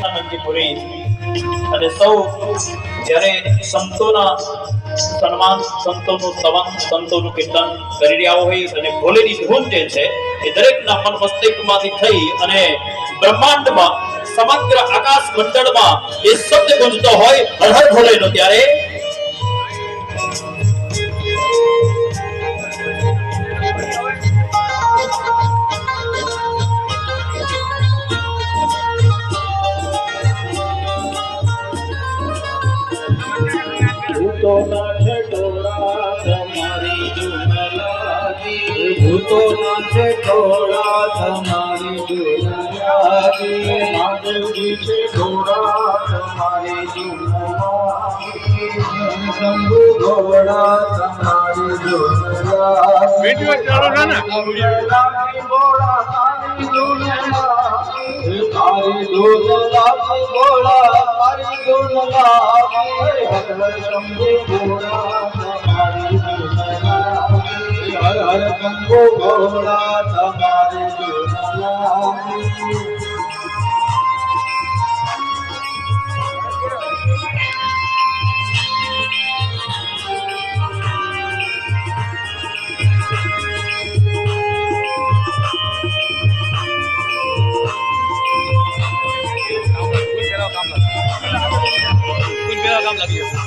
કૃષ્ણાનંદજી પુરી અને સૌ જ્યારે સંતોના સન્માન, સંતોનું સ્તવન સંતોનું કીર્તન કરી રહ્યા હોય અને ભોલેની ધૂન જે છે એ દરેકના મન મસ્તિષ્કમાંથી થઈ અને બ્રહ્માંડમાં સમગ્ર આકાશ મંડળમાં એ શબ્દ ગુંજતો હોય હર હર ભોલેનો ત્યારે ભૂતોના ટોળા તમારી ધૂન લાગી નાથે ટોળા તમારી ધૂન લાગી છે છટોળા તમારી લાગી શંભુ ઘોડા તમારી ધૂન લાગી વીડિયો ચાલુ છે ને? ધૂન લાગી હર હર ગંગો ઘોડા તમારી I love you.